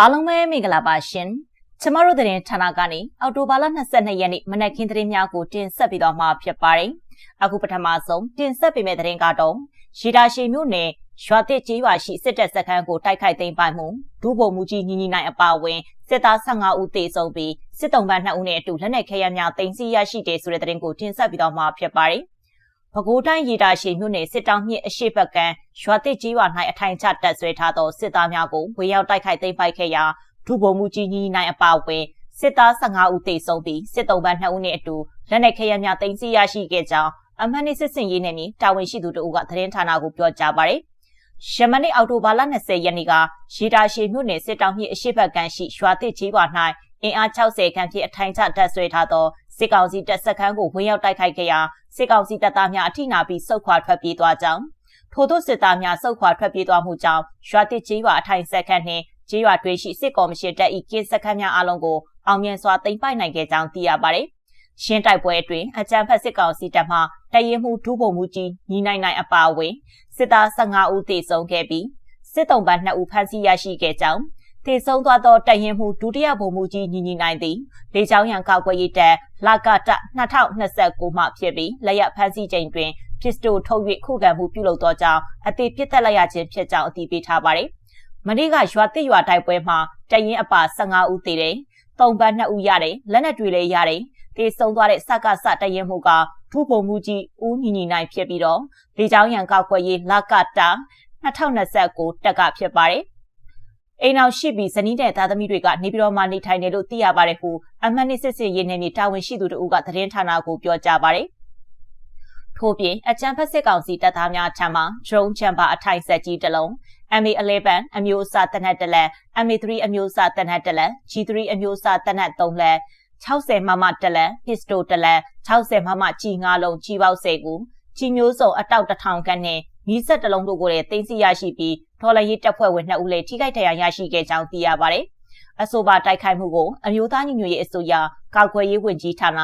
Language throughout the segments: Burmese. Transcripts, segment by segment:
အားလုံးပဲမင်္ဂလာပါရှင်ကျမတို့သတင်းဌာနကနေအော်တိုဘာလ22ရက်နေ့မနက်ခင်းသတင်းများကိုတင်ဆက်ပေးတော့မှာဖြစ်ပါတယ်အခုပထမဆုံးတင်ဆက်ပေးမယ့်သတင်းကတော့ရေဒါရှည်မြို့နယ်ရွာတစ်ကြီးရွာရှိစစ်တပ်စခန်းကိုတိုက်ခိုက်သိမ်းပိုက်မှုဒုဗိုလ်မှူးကြီးညီညီနိုင်အပါအဝင်စစ်သား15ဦးသေဆုံးပြီးစစ်တုံးပန်း2ဦးနဲ့အတူလက်နက်ခဲယမ်းများတင်စီရရှိတယ်ဆိုတဲ့သတင်းကိုတင်ဆက်ပေးတော့မှာဖြစ်ပါတယ် ပဲခူးတိုင်းရေတာရှိမြို့နယ်စစ်တောင်းမြစ်အရှိဘက်ကံရွာတစ်ကြီးရွာ၌အထိုင်ချတပ်ဆွဲထားသောစစ်သားများကိုဝေရောက်တိုက်ခိုက်သိမ်းပိုက်ခဲ့ရာဒုဗိုလ်မှူးကြီးညီနိုင်အပါအဝင်စစ်သား15ဦးသေဆုံးပြီးစစ်တုံးပန်း2ဦးနဲ့အတူလက်နက်ခဲယမ်းများတင်စီရရှိခဲ့ကြောင်းအမှန်နဲ့စစ်စင်ရေးနယ်မြေတာဝန်ရှိသူတို့ကသတင်းဌာနကိုပြောကြားပါတယ်။ယမနေ့အောက်တိုဘာလ20ရက်နေ့ကရေတာရှည်မြို့နယ်စစ်တောင်းမြစ်အရှိဘက်ကန်ရှိရွာတစ်ကြီးရွာ၌အင်အား60ခန့်ဖြင့်အထိုင်ချတပ်ဆွဲထားသော စစ်ကောင်စီတပ်စခန်းကိုဝင်ရောက်တိုက်ခိုက်ခဲ့ရာစစ်ကောင်စီတပ်သားများအထိနာပြီးစုခွာထွက်ပြေးသွားကြောင်းထို့သောစစ်သားများစုခွာထွက်ပြေးသွားမှုကြောင့်ရွာတစ်ကြီးရွာအထိုင်စခန်းနှင့်ကြီးရွာတွင်းရှိစစ်ကော်မရှင်တပ်၏ကင်းစခန်းများအလုံးကိုအောင်မြင်စွာသိမ်းပိုက်နိုင်ခဲ့ကြောင်းသိရပါတယ်။ရှင်းတိုက်ပွဲအတွင်းအကြမ်းဖက်စစ်ကောင်စီတပ်မှတရင်မှုဒုဗိုလ်မှူးကြီးညီနိုင်နိုင်အပါအဝင်စစ်သား15ဦးသေဆုံးခဲ့ပြီးစစ်တုံးပန်း2ဦးဖမ်းဆီးရရှိခဲ့ကြောင်း သေဆုံးသွားသောတရင်မှုဒုတိယဗိုလ်မှူးကြီးညီညီနိုင်သည်လေကြောင်းရန်ကောက်ွယ်ရေးတပ်လာကတ2029မှဖြစ်ပြီးလက်ရဖမ်းဆီးချိန်တွင်ပစ္စတိုထုတ်၍ခုခံမှုပြုလုပ်သောကြောင့်အသေးပြစ်တက်လိုက်ရခြင်းဖြစ်ကြောင်းအတည်ပြုထားပါသည်မနေ့ကရွာတစ်ရွာတိုက်ပွဲမှာတရင်အပါ15ဦးသေတယ်။တုံပန်း2ဦးရတယ်လက်နက်တွေလည်းရတယ်။တေဆုံးသွားတဲ့စကစတရင်မှုကထူးပုံမှုကြီးဦးညီညီနိုင်ဖြစ်ပြီးတော့လေကြောင်းရန်ကောက်ွယ်ရေးလာကတာ2029တက်ကဖြစ်ပါတယ်။ အိမ်အောင်ရှိပြီးဇနီးတဲ့သားသမီးတွေကနေပြည်တော်မှာနေထိုင်တယ်လို့သိရပါတယ်ဟုအမှန်နဲ့စစ်စစ်ရေးနယ်မြေတာဝန်ရှိသူတို့ကသတင်းဌာနကိုပြောကြားပါတယ်။ထို့ပြင်အကြံဖက်စစ်ကောင်စီတပ်သားများထံမှ drone chamber အထိုင်ဆက်ကြီးတစ်လုံး MA11 အမျိုးအစားတနက်တလက် MA3 အမျိုးအစားတနက်တလက် G3 အမျိုးအစားတနက်3လက်60မမတလက် pistol တလက်60မမကြီး9လုံးကြီးပေါက်10ခုကြီးမျိုးစုံအတောက်1000ခန့်နဲ့ မီးစက်တလုံးတို့ကိုလည်းတင်စီရရှိပြီးထော်လရေးတပ်ဖွဲ့ဝင်2ဦးလည်းထိခိုက်ဒဏ်ရာရရှိခဲ့ကြောင်းသိရပါတယ်။အဆိုပါတိုက်ခိုက်မှုကိုအမျိုးသားညီညွတ်ရေးအစိုးရကောက်ွယ်ရေးဝန်ကြီးဌာန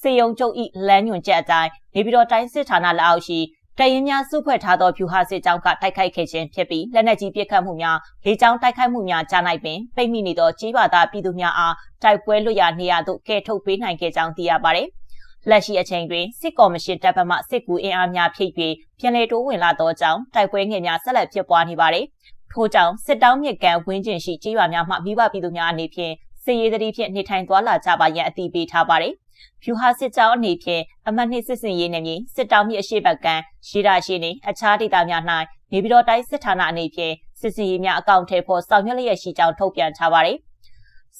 စေယုံကျုပ်ဤလမ်းညွန်ချက်အတိုင်းနေပြည်တော်တိုင်းစစ်ဌာနလက်အောက်ရှိတရင်များစုဖွဲ့ထားသောဖြူဟာစစ်ကြောင်းကတိုက်ခိုက်ခဲ့ခြင်းဖြစ်ပြီးလက်နက်ကြီးပစ်ခတ်မှုများလေကြောင်းတိုက်ခိုက်မှုများကြားနိုင်ပင်ပိတ်မိနေသောကြီးပါသားပြည်သူများအားတိုက်ပွဲလွတ်ရာနေရာသို့ကယ်ထုတ်ပေးနိုင်ခဲ့ကြောင်းသိရပါတယ်။ လက်ရှိအချိန်တွင်စစ်ကော်မရှင်တပ်ဖက်မှစစ်ကူအင်အားများဖြည့်ပြီးပြန်လည်တိုးဝင်လာသောကြောင့်တိုက်ပွဲငယ်များဆက်လက်ဖြစ်ပွားနေပါတယ်။ထို့ကြောင့်စစ်တောင်းမြစ်ကန်ဝင်းကျင်ရှိကြီးရွာများမှမိဘပြည်သူများအနေဖြင့်စစ်ရေးသတိဖြင့်နေထိုင်သွားလာကြပါရန်အသိပေးထားပါတယ်။ဖြူဟာစစ်ကြောင်းအနေဖြင့်အမှတ်နှစ်စစ်စင်ရေးနယ်မြေစစ်တောင်းမြစ်အရှိဘက်ကံရှိတာရှိနေအခြားဒေသများ၌နေပြည်တော်တိုင်းစစ်ဌာနအနေဖြင့်စစ်စင်ရေးများအကောင့်ထဲပေါ်ဆောင်ရွက်လျက်ရှိကြောင်းထုတ်ပြန်ထားပါတယ်။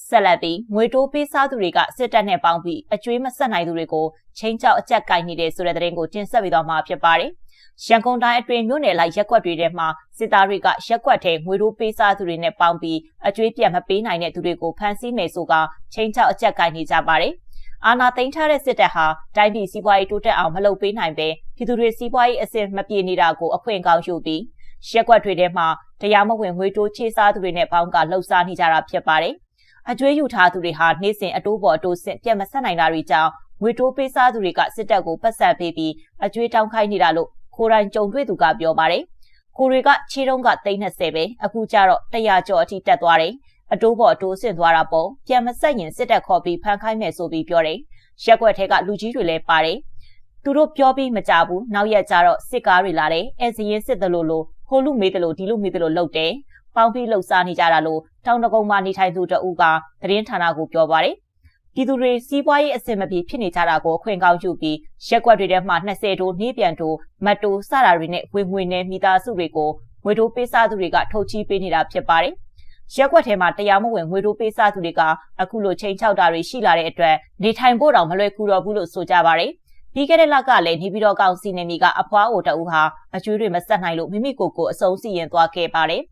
ဆက်လက်ပြီးငွေတိုးပေးစားသူတွေကစစ်တပ်နဲ့ပေါင်းပြီးအကျွေးမဆက်နိုင်သူတွေကိုချင်းချောက်အကြက်ကင်နေတဲ့ဆိုတဲ့သတင်းကိုတင်ဆက်ပေးသွားမှာဖြစ်ပါတယ်။ရန်ကုန်တိုင်းအတွင်းမြို့နယ်လိုက်ရက်ကွက်တွေထဲမှာစစ်သားတွေကရက်ကွက်ထဲငွေတိုးပေးစားသူတွေနဲ့ပေါင်းပြီးအကျွေးပြန်မပေးနိုင်တဲ့သူတွေကိုဖမ်းဆီးမယ်ဆိုကချင်းချောက်အကြက်ကင်နေကြပါတယ်။အာဏာသိမ်းထားတဲ့စစ်တပ်ဟာတိုင်းပြည်စီးပွားရေးတိုးတက်အောင်မလုပ်ပေးနိုင်ပဲပြည်သူတွေစီးပွားရေးအဆင့်မပြေနေတာကိုအခွင့်ကောင်းယူပြီးရက်ကွက်တွေထဲမှာတရားမဝင်ငွေတိုးချေးစားသူတွေနဲ့ပေါင်းကလှုပ်ရှားနေကြတာဖြစ်ပါတယ်။ အကျွေးယူထားသူတွေဟာနေ့စဉ်အတိုးပေါ်အတိုးဆင့်ပြတ်မဆက်နိုင်တာတွေကြောင့်ငွေတိုးပေးစားသူတွေကစစ်တပ်ကိုပတ်ဆက်ပေးပြီးအကျွေးတောင်းခိုင်းနေတာလို့ခိုးတိုင်းကြုံတွေ့သူကပြောပါတယ်။ကိုတွေကခြေတုံးက320ပဲအခုကျတော့100ကျော်အထိတက်သွားတယ်။အတိုးပေါ်အတိုးဆင့်သွားတာပေါ့ပြန်မဆက်ရင်စစ်တပ်ခေါ်ပြီးဖမ်းခိုင်းမယ်ဆိုပြီးပြောတယ်ရက်ွက်ထဲကလူကြီးတွေလည်းပါတယ်သူတို့ပြောပြီးမကြဘူးနောက်ရက်ကျတော့စစ်ကားတွေလာတယ်အဲစရင်စစ်တယ်လို့လို့ဟိုလူမေးတယ်လို့ဒီလူမေးတယ်လို့လုပ်တယ် ပေါင်းပြီးလှုပ်ရှားနေကြတာလို့တောင်တကုံမှာနေထိုင်သူတအူးကသတင်းဌာနကိုပြောပါတယ်ပြည်သူတွေစီးပွားရေးအဆင်မပြေဖြစ်နေကြတာကိုအခွင့်ကောင်းယူပြီးရက်ွက်တွေထဲမှာ20တိုးနှေးပြန်တိုးမတ်တိုးစတာတွေနဲ့ဝင်ငွေနဲ့မိသားစုတွေကိုငွေတိုးပေးစားသူတွေကထုတ်ချီးပေးနေတာဖြစ်ပါတယ်ရက်ွက်ထဲမှာတရားမဝင်ငွေတိုးပေးစားသူတွေကအခုလိုချိန်ချောက်တာတွေရှိလာတဲ့အတွက်နေထိုင်ဖို့တောင်မလွယ်ကူတော့ဘူးလို့ဆိုကြပါတယ်။ပြီးခဲ့တဲ့လကလည်းနေပြည်တော်ကောင်စီနေမီကအဖွားအိုတအူဟာအကျွေးတွေမဆက်နိုင်လို့မိမိကိုယ်ကိုအဆုံးစီရင်သွားခဲ့ပါတယ်။